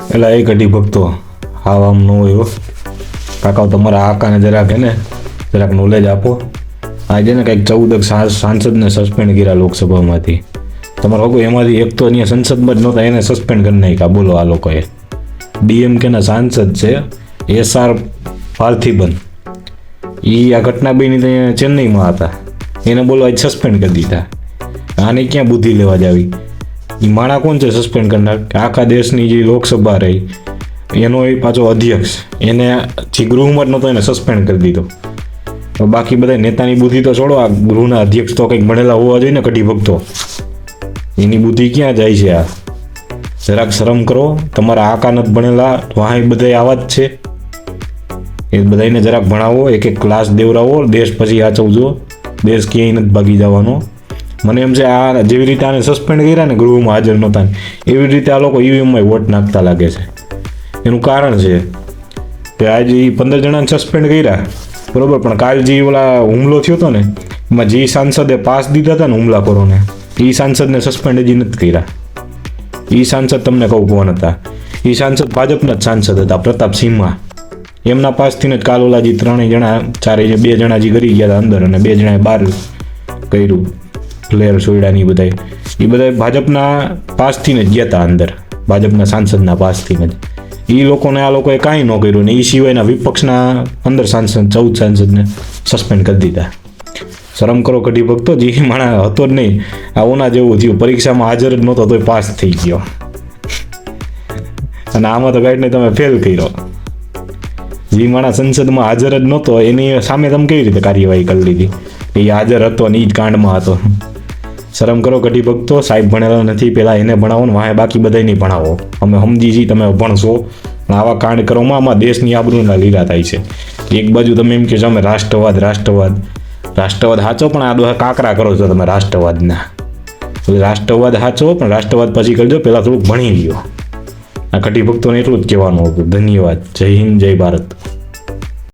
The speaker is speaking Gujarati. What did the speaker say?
એટલે એ કઢી ભક્તો હાવ આમ ન હોય કાકાઓ તમારા આકાને જરાક એને જરાક નોલેજ આપો. આજે ને કંઈક ચૌદક સાંસદને સસ્પેન્ડ કર્યા લોકસભામાંથી. તમારે લોકો એમાંથી એક તો અહીંયા સંસદમાં જ નહોતા, એને સસ્પેન્ડ કરી નાખ્યા. બોલો આ લોકોએ. ડીએમકેના સાંસદ છે, એસ આર પાર્થિબન. એ આ ઘટના બની ચેન્નઈમાં હતા. એને બોલો આજ સસ્પેન્ડ કરી દીધા. આને ક્યાં બુદ્ધિ લેવા જાવી? એ માણા કોણ છે સસ્પેન્ડ કરનાર? કે આખા દેશની જે લોકસભા રહી, એનો એ પાછો અધ્યક્ષ, એને જે ગૃહમાં નહોતો એને સસ્પેન્ડ કરી દીધો. બાકી બધા નેતાની બુદ્ધિ તો છોડો, આ ગૃહના અધ્યક્ષ તો કંઈક ભણેલા હોવા જોઈએ ને કઢી ભક્તો એની બુદ્ધિ ક્યાં જાય છે આ? જરાક શરમ કરો, તમારા આકા નથી ભણેલા વાંય બધા આવા જ છે. એ બધાને જરાક ભણાવો, એક એક ક્લાસ દેવડાવો દેશ પછી આચવજો દેશ ક્યાંય નથી ભાગી જવાનો. મને એમ છે આ જેવી રીતે આને સસ્પેન્ડ કર્યા ને ગૃહમાં હાજર નહોતા એવી રીતે આ લોકો ઈવીએમમાં વોટ નાખતા લાગે છે. એનું કારણ છે કે આજે પંદર જણાને સસ્પેન્ડ કર્યા, બરોબર, પણ કાલ જે ઓલા હુમલો થયો હતો ને, એમાં જે સાંસદે પાસ દીધા હતા ને હુમલાખોરોને એ સાંસદને સસ્પેન્ડ હજી નથી કર્યા. એ સાંસદ તમને કહું કોણ હતા? એ સાંસદ ભાજપના જ સાંસદ હતા, પ્રતાપ સિંહમાં એમના પાસથી જ કાલ ઓલા જે ત્રણેય જણા ચારે બે જણા જે કરી ગયા હતા અંદર અને બે જણાએ બહાર કર્યું. પ્લેયર સોયડાની બધાય. એ બધા ભાજપના પાસથી જ ગયા હતા અંદર. ભાજપના સાંસદના પાસથી જ. એ લોકોને આ લોકોએ કાંઈ ન કર્યું ને એ સિવાયના વિપક્ષના પંદર સાંસદ, ચૌદ સાંસદને સસ્પેન્ડ કરી દીધા. શરમ કરો કઢી ભક્તો, જે માણા હતો જ નહીં, આ ઓના જેવું થયું. પરીક્ષામાં હાજર જ નહોતો, તોય પાસ થઈ ગયો. અને આમાં તો ગાઈડને તમે ફેલ કર્યો. જે માણસ સંસદમાં હાજર જ નહોતો, એની સામે તમે કેવી રીતે કાર્યવાહી કરી લીધી? એ હાજર હતો અને એ જ કાંડમાં હતો. શરમ કરો કઢી ભક્તો, સાહેબ ભણેલા નથી, પેલા એને ભણાવો ને વાહે બાકી બધાય ભણાવો. અમે હમદીજી તમે ભણશો. પણ આવા કાંડ કરોમાં આમાં દેશની આબરૂના લીલા થાય છે. એક બાજુ તમે એમ કહો છો અમે રાષ્ટ્રવાદ રાષ્ટ્રવાદ. રાષ્ટ્રવાદ સાચો પણ આ દોહા કાકરા કરો છો તમે રાષ્ટ્રવાદના. રાષ્ટ્રવાદ સાચો પણ રાષ્ટ્રવાદ પછી કરજો પહેલાં થોડુંક ભણી લ્યો. આ કઢી ભક્તોને એટલું જ કહેવાનું હતું. ધન્યવાદ. જય હિન્દ, જય ભારત.